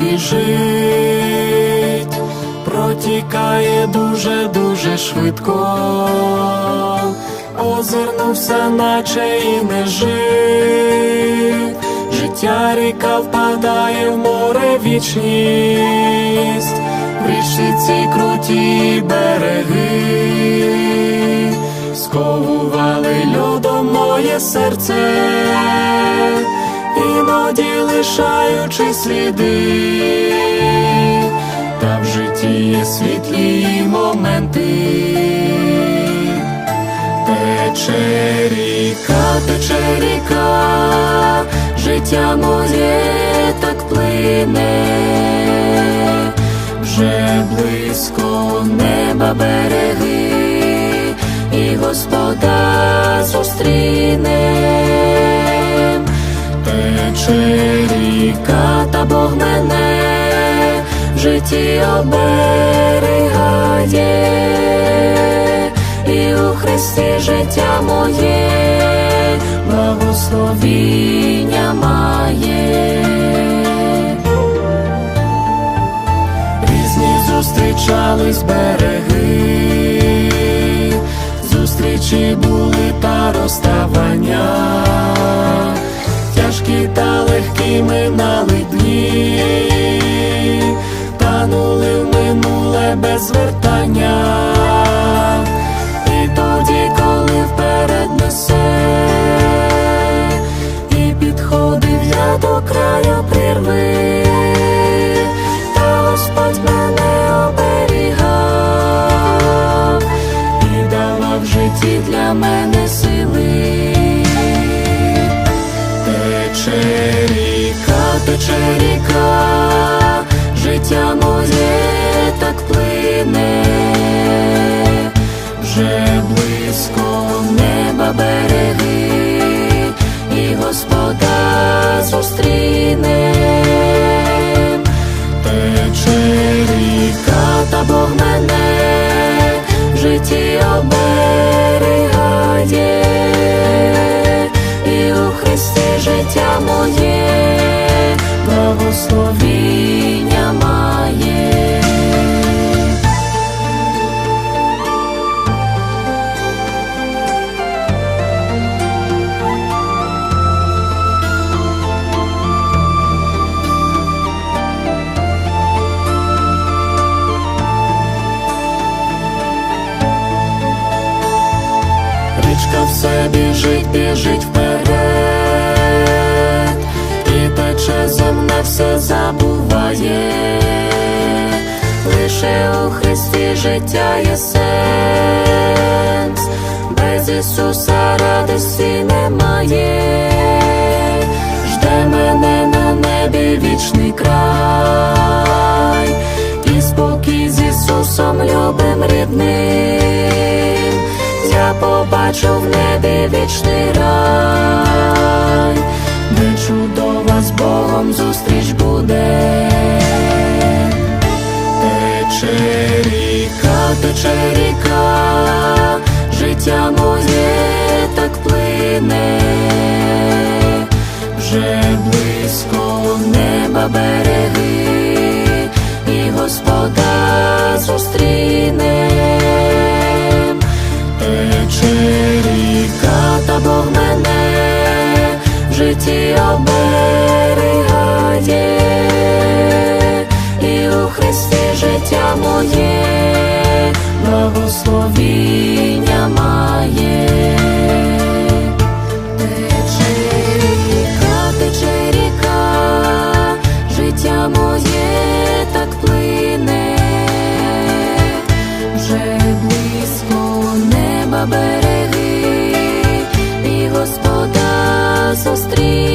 біжить, протікає дуже, дуже швидко, озирнувся, наче і не жив. Життя ріка впадає в море вічність, в річці ці круті береги, сковували льодом моє серце, іноді лишаючи сліди, та в житті є світлі моменти. Тече ріка, тече ріка, життя моє так плине, вже близько неба береги, і Господа зустрінем. Ріка, та Бог мене в житті оберігає і у Христі життя моє, благословіння має. Різні зустрічались береги, минали дні, танули в минуле без звертання. Життя моє так плине, вже близько неба береги, і Господа зустрінем. Тече ріка, та Бог мене в житті оберігає, і у Христі життя моє, благословіння Річка все біжить, біжить вперед, і тече земне все забуває, лише у Христі життя є сенс, без Ісуса радості немає, жде мене на небі вічний край, і спокій з Ісусом любим рідним я побачу в небі вічний рай, де чудова з Богом зустріч буде. Тече ріка, тече ріка, життя моє так плине, вже близько неба Тече ріка, та Бог мене в житті оберігає, Господа зустріне.